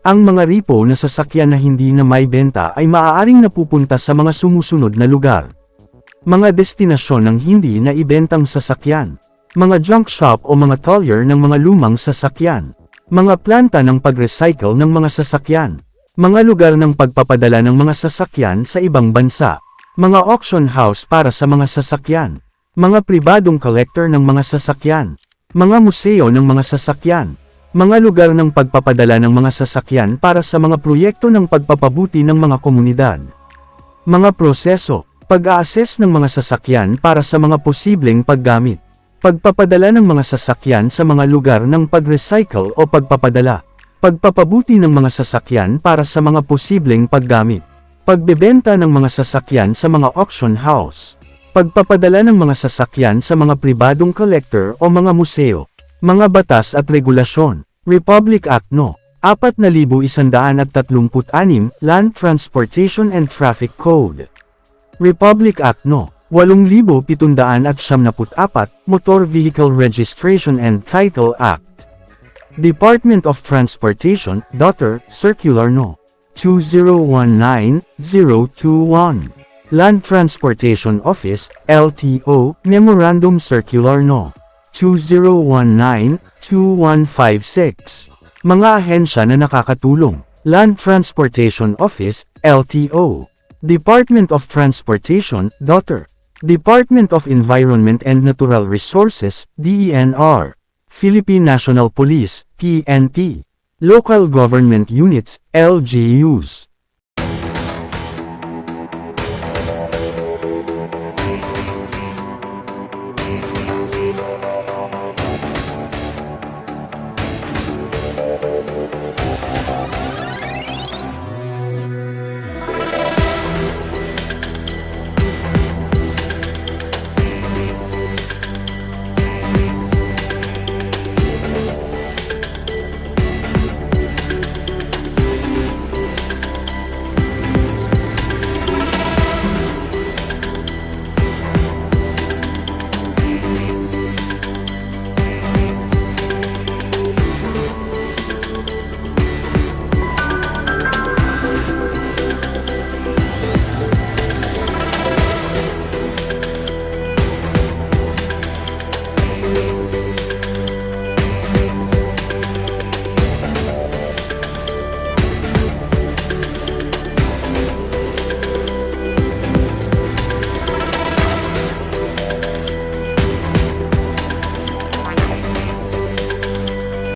Ang mga repo na sasakyan na hindi na may benta ay maaaring napupunta sa mga sumusunod na lugar. Mga destinasyon ng hindi na ibentang sasakyan. Mga junk shop o mga collier ng mga lumang sasakyan. Mga planta ng pag-recycle ng mga sasakyan. Mga lugar ng pagpapadala ng mga sasakyan sa ibang bansa. Mga auction house para sa mga sasakyan. Mga pribadong collector ng mga sasakyan. Mga museo ng mga sasakyan. Mga lugar ng pagpapadala ng mga sasakyan para sa mga proyekto ng pagpapabuti ng mga komunidad. Mga proseso, pag-a-assess ng mga sasakyan para sa mga posibleng paggamit. Pagpapadala ng mga sasakyan sa mga lugar ng pag-recycle o pagpapadala. Pagpapabuti ng mga sasakyan para sa mga posibleng paggamit. Pagbebenta ng mga sasakyan sa mga auction house. Pagpapadala ng mga sasakyan sa mga pribadong collector o mga museo. Mga batas at regulasyon. Republic Act No. 4136 Land Transportation and Traffic Code. Republic Act No. 8774 Motor Vehicle Registration and Title Act. Department of Transportation, Daughter, Circular No. 2019021. Land Transportation Office, LTO, Memorandum Circular No. 0919-2156. Mga ahensya na nakakatulong, Land Transportation Office, LTO, Department of Transportation, DOTR, Department of Environment and Natural Resources, DENR, Philippine National Police, PNP, Local Government Units, LGUs.